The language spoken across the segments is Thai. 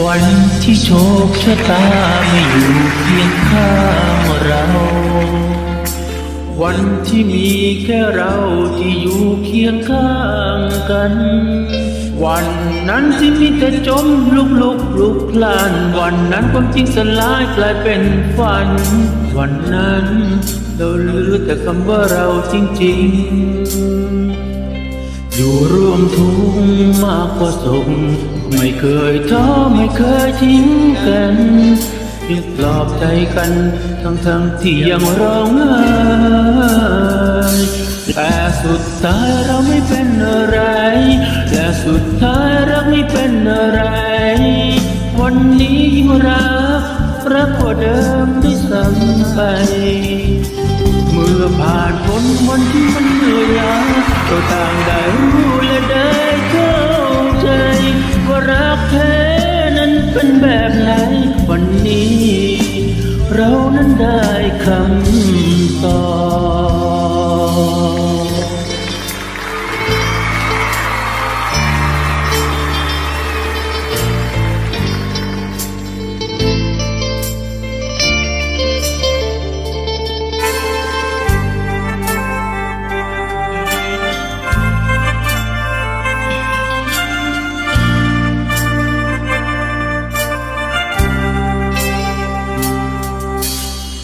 วันที่โชคชะตาไม่อยู่เคียงข้างเรา วันที่มีแค่เราที่อยู่เคียงข้างกัน วันนั้นที่มีแต่จมลุกลุกลุกพลาน วันนั้นความจริงสลายกลายเป็นฝัน วันนั้นเราเหลือแต่คำว่าเราจริงๆ อยู่ร่วมทุกข์มากกว่าสุข ไม่เคยท้อไม่เคยทิ้งกันเพียงปลอบใจกัน ทั้งทั้งที่ยังร้องไห้แต่สุดท้ายเราไม่เป็นอะไรและสุดท้ายรักไม่เป็นอะไร วันนี้ยิ่งรักรักกว่าเดิมด้วยซ้ำไปเมื่อผ่านพ้นวันที่มันเหนื่อยล้าเราต่างได้รู้ นั้นได้คำ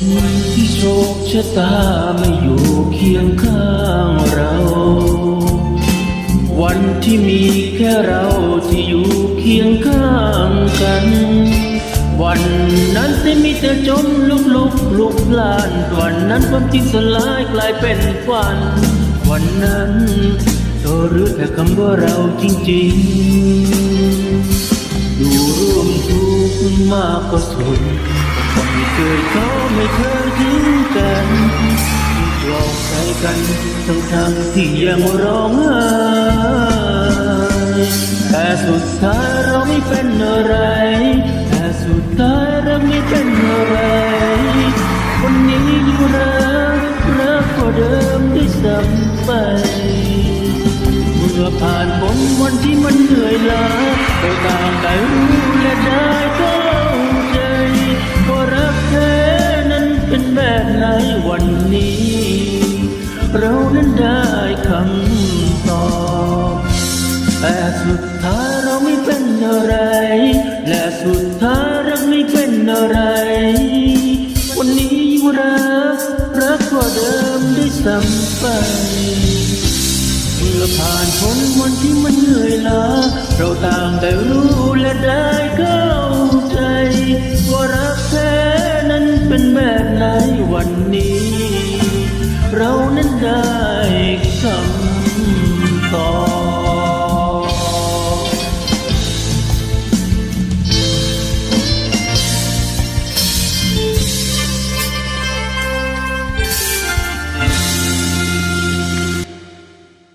วันที่โชคชะตาไม่อยู่เคียงข้างเรา วันที่มีแค่เราที่อยู่เคียงข้างกัน วันนั้นที่มีแต่จมลุกลุกลุกลาน วันนั้นความจริงสลายกลายเป็นฝัน วันนั้นก็รู้แต่คำว่าเราจริงๆอยู่ร่วมทุก มากก็สุดไม่เคยท้อไม่เคยทิ้งกันปลอบใจกันทั้งทั้งที่ยังร้องไห้แต่สุดท้ายเราไม่เป็นอะไร แต่สุดท้ายเราไม่เป็นอะไรวันนี้อยิ่รักรักกว่าเดิมด้วยซ้ำไป ผ่านพ้นวันที่มันเหนื่อยล้าเราต่างได้รู้และได้เข้าใจว่ารักแท้นั้นเป็นแบบไหนวันนี้ เรานั้นได้คำตอบแต่สุดท้ายเราไม่เป็นอะไร และสุดท้ายรักไม่เป็นอะไร วันนี้ยิ่งรักรักกว่าเดิมด้วยซ้ำไป อผ่านพ้นวันที่มันเหนื่อยล้าเราต่างได้รู้และได้เข้าใจ ว่ารักแท้นั้นเป็นแบบไหนวันนี้ เรานั้นได้